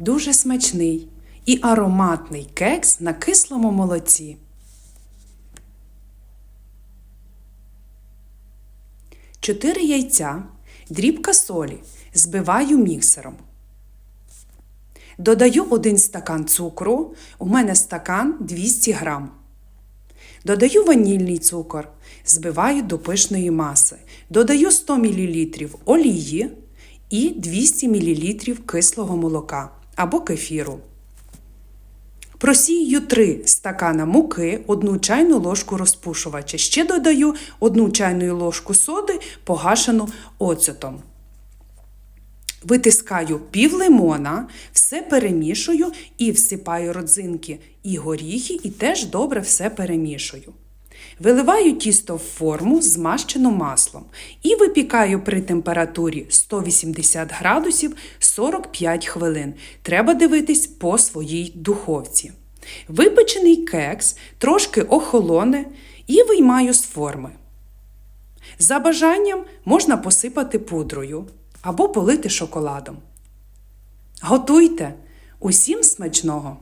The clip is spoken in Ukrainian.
дуже смачний і ароматний кекс на кислому молоці. Чотири яйця, дрібка солі збиваю міксером. Додаю один стакан цукру, у мене стакан 200 грам. Додаю ванільний цукор, збиваю до пишної маси. Додаю 100 мл олії і 200 мл кислого молока або кефіру. Просію 3 стакана муки, 1 чайну ложку розпушувача. Ще додаю 1 чайну ложку соди, погашену оцетом. Витискаю пів лимона, все перемішую і всипаю родзинки і горіхи, і теж добре все перемішую. Виливаю тісто в форму, змащену маслом, і випікаю при температурі 180 градусів 45 хвилин. Треба дивитись по своїй духовці. Випечений кекс трошки охолоне і виймаю з форми. За бажанням можна посипати пудрою або полити шоколадом. Готуйте! Усім смачного!